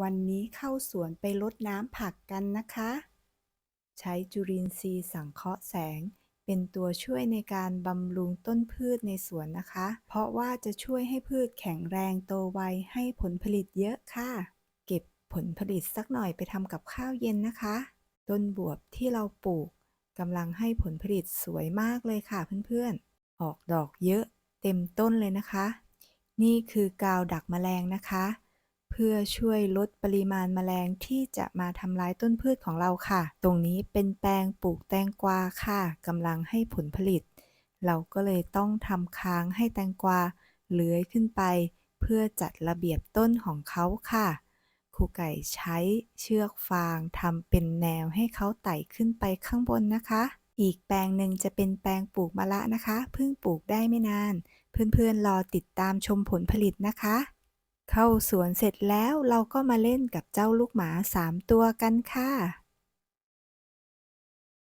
วันนี้เข้าสวนไปรดน้ำผักกันนะคะ ใช้จุลินทรีย์สังเคราะห์แสง เป็นตัวช่วยในการบำรุงต้นพืชในสวนนะคะ เพราะว่าจะช่วยให้พืชแข็งแรงโตไวให้ผลผลิตเยอะค่ะ เก็บผลผลิตสักหน่อยไปทำกับข้าวเย็นนะคะ ต้นบวบที่เราปลูกกำลังให้ผลผลิตสวยมากเลยค่ะเพื่อนๆ ออกดอกเยอะเต็มต้นเลยนะคะ นี่คือกาวดักแมลงนะคะ เพื่อช่วยลดปริมาณแมลงที่จะมาทำร้ายต้นพืชของเราค่ะ ตรงนี้เป็นแปลงปลูกแตงกวาค่ะกำลังให้ผลผลิต เราก็เลยต้องทำค้างให้แตงกวาเลื้อยขึ้นไป เพื่อจัดระเบียบต้นของเขาค่ะครูไก่ใช้เชือกฟางทำเป็นแนวให้เขาไต่ขึ้นไปข้างบนนะคะ อีกแปลงหนึ่งจะเป็นแปลงปลูกมะละนะคะ เพิ่งปลูกได้ไม่นาน เพื่อนๆรอติดตามชมผลผลิตนะคะ เข้าสวนเสร็จแล้วเราก็มาเล่นกับเจ้าลูกหมา 3 ตัวกันค่ะ